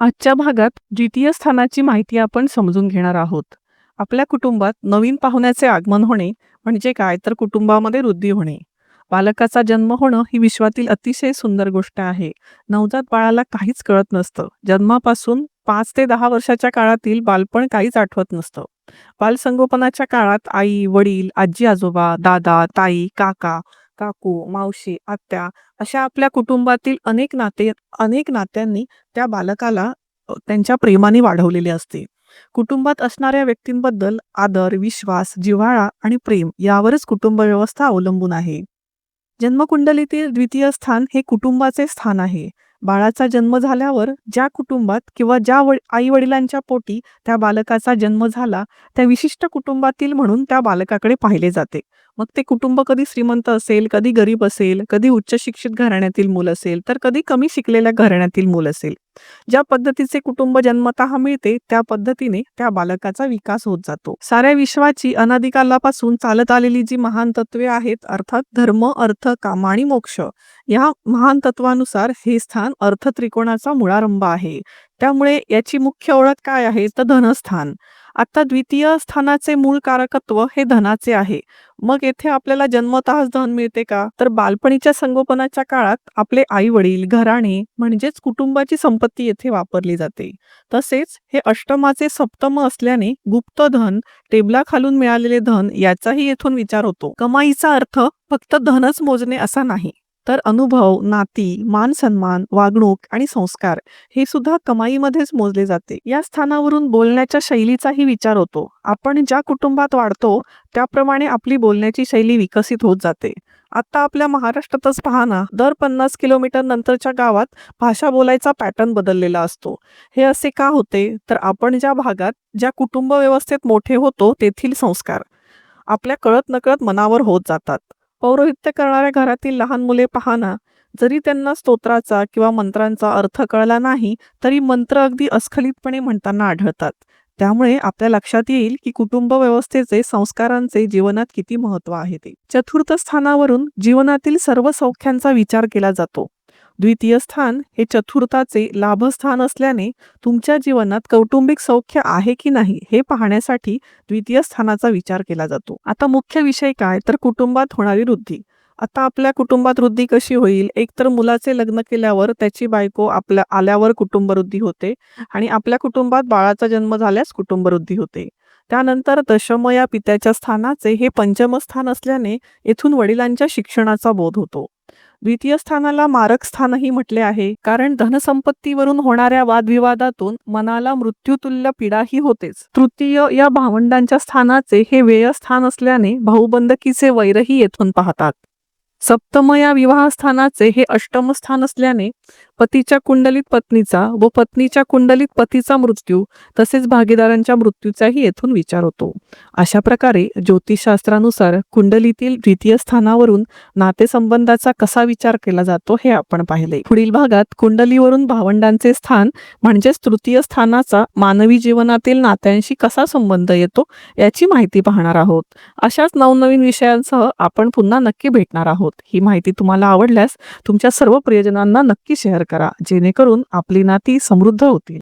आजच्या भागात द्वितीय स्थानाची माहिती आपण समजून घेणार आहोत. आपल्या कुटुंबात नवीन पाहुण्याचे आगमन होणे म्हणजे काय तर कुटुंबामध्ये वृद्धी होणे. बालकाचा जन्म होणं ही विश्वातील अतिशय सुंदर गोष्ट आहे. नवजात बाळाला काहीच कळत नसतं. जन्मापासून पाच ते दहा वर्षाच्या काळातील बालपण काहीच आठवत नसतं. बालसंगोपनाच्या काळात आई, वडील, आजी-आजोबा, दादा, ताई, काका, काकू, मावशी, आत्या अशा आपल्या कुटुंबातील अनेक नाते अनेक नात्यांनी त्या बालकाला त्यांच्या प्रेमाने वाढवलेले असते. कुटुंबात असणाऱ्या व्यक्तींबद्दल आदर, विश्वास, जिव्हाळा आणि प्रेम यावरच कुटुंब व्यवस्था अवलंबून आहे. जन्मकुंडलीतील द्वितीय स्थान हे कुटुंबाचे स्थान आहे. बाळाचा जन्म झाल्यावर ज्या कुटुंबात किंवा ज्या आई वडिलांच्या पोटी त्या बालकाचा जन्म झाला त्या विशिष्ट कुटुंबातील म्हणून त्या बालकाकडे पाहिले जाते. मग ते कुटुंब कधी श्रीमंत असेल, कधी गरीब असेल, कधी उच्च शिक्षित घराण्यातील मूल असेल, तर कधी कमी शिकलेल्या घराण्यातील मूल असेल. ज्या पद्धतीचे कुटुंब जन्मतः मिळते त्या पद्धतीने त्या बालकाचा विकास होत जातो. साऱ्या विश्वाची अनादिकालापासून चालत आलेली जी महान तत्वे आहेत अर्थात धर्म, अर्थ, काम आणि मोक्ष या महान तत्वानुसार हे स्थान अर्थ त्रिकोणाचा मुळारंभ आहे. त्यामुळे याची मुख्य ओळख काय आहे तर धनस्थान. आता द्वितीय स्थानाचे मूळ कारकत्व हे धनाचे आहे. मग येथे आपल्याला जन्मतःच धन मिळते का? तर बालपणीच्या संगोपनाच्या काळात आपले आई-वडील, घराणे म्हणजेच कुटुंबाची संपत्ती येथे वापरली जाते. तसेच हे अष्टमाचे सप्तम असल्याने गुप्त धन, टेबलाखालून मिळालेले धन याचाही येथून विचार होतो. कमाईचा अर्थ फक्त धनच मोजणे असा नाही. तर अनुभव, नाती, मान-सन्मान, वागणूक आणि संस्कार हे सुद्धा कमाईमध्येच मोजले जाते. या स्थानावरून बोलण्याच्या शैलीचाही विचार होतो. आपण ज्या कुटुंबात वाढतो त्याप्रमाणे आपली बोलण्याची शैली विकसित होत जाते. आता आपल्या महाराष्ट्रातच पहा ना, दर पन्नास किलोमीटर नंतरच्या गावात भाषा बोलायचा पॅटर्न बदललेला असतो. हे असे का होते? तर आपण ज्या भागात, ज्या कुटुंब व्यवस्थेत मोठे होतो तेथील संस्कार आपल्या कळत-नकळत मनावर होत जातात. पौरोहित्य करणाऱ्या घरातील लहान मुले पाहना जरी त्यांना स्तोत्राचा किंवा मंत्रांचा अर्थ कळला नाही, तरी मंत्र अगदी अस्खलितपणे म्हणताना आढळतात. त्यामुळे आपल्या लक्षात येईल की कुटुंब व्यवस्थेचे संस्कारांचे जीवनात किती महत्त्व आहे ते. चतुर्थ स्थानावरून जीवनातील सर्व सौख्यांचा विचार केला जातो. द्वितीय स्थान हे चतुर्थाचे लाभस्थान असल्याने तुमच्या जीवनात कौटुंबिक सौख्य आहे की नाही हे पाहण्यासाठी द्वितीय स्थानाचा विचार केला जातो. आता मुख्य विषय काय तर कुटुंबात होणारी वृद्धी. आता आपल्या कुटुंबात वृद्धी कशी होईल? एकतर मुलाचे लग्न केल्यावर त्याची बायको आपल्या आल्यावर कुटुंबवृद्धी होते आणि आपल्या कुटुंबात बाळाचा जन्म झाल्यास कुटुंबवृद्धी होते. त्यानंतर दशम या पित्याच्या स्थानाचे हे पंचम स्थान असल्याने येथून वडिलांच्या शिक्षणाचा बोध होतो. द्वितीय स्थानाला मारक स्थानही म्हटले आहे कारण धनसंपत्तीवरून होणाऱ्या वादविवादातून मनाला मृत्यूतुल्य पीडाही होतेच. तृतीय या भावंडांच्या स्थानाचे हे व्यय स्थान असल्याने भाऊबंदकीचे वैरही येथून पाहतात. सप्तम या विवाहस्थानाचे हे अष्टम स्थान असल्याने पतीच्या कुंडलीत पत्नीचा व पत्नीच्या कुंडलीत पतीचा मृत्यू तसेच भागीदारांच्या मृत्यूचाही येथून विचार होतो. अशा प्रकारे ज्योतिषशास्त्रानुसार कुंडलीतील द्वितीय स्थानावरून नातेसंबंधाचा कसा विचार केला जातो हे आपण पाहिले. पुढील भागात कुंडलीवरून भावंडांचे स्थान म्हणजेच तृतीय स्थानाचा मानवी जीवनातील नात्यांशी कसा संबंध येतो याची माहिती पाहणार आहोत. अशाच नवनवीन विषयांसह आपण पुन्हा नक्की भेटणार आहोत. ही माहिती तुम्हाला आवडल्यास तुमच्या सर्व प्रियजनांना नक्की शेअर करा जेणेकरून आपली नाती समृद्ध होतील.